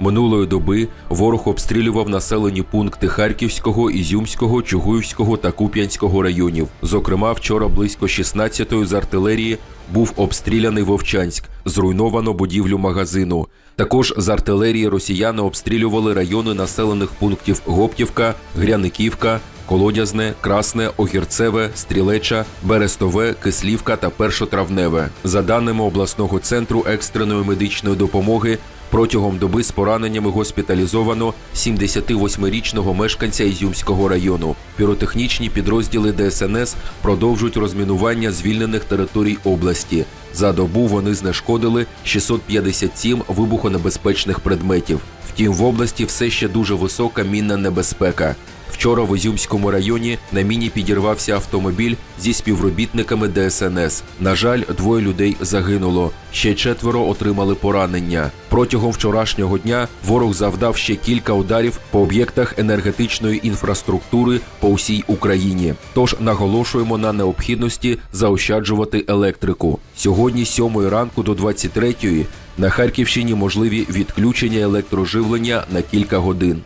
Минулої доби ворог обстрілював населені пункти Харківського, Ізюмського, Чугуївського та Куп'янського районів. Зокрема, вчора близько 16-ї з артилерії був обстріляний Вовчанськ, зруйновано будівлю магазину. Також з артилерії росіяни обстрілювали райони населених пунктів Гоптівка, Гряниківка, Колодязне, Красне, Огірцеве, Стрілеча, Берестове, Кислівка та Першотравневе. За даними обласного центру екстреної медичної допомоги, протягом доби з пораненнями госпіталізовано 78-річного мешканця Ізюмського району. Піротехнічні підрозділи ДСНС продовжують розмінування звільнених територій області. За добу вони знешкодили 657 вибухонебезпечних предметів. Втім, в області все ще дуже висока мінна небезпека. Вчора в Ізюмському районі на міні підірвався автомобіль зі співробітниками ДСНС. На жаль, двоє людей загинуло. Ще четверо отримали поранення. Протягом вчорашнього дня ворог завдав ще кілька ударів по об'єктах енергетичної інфраструктури по всій Україні. Тож наголошуємо на необхідності заощаджувати електрику. Сьогодні з 7 ранку до 23 на Харківщині можливі відключення електроживлення на кілька годин.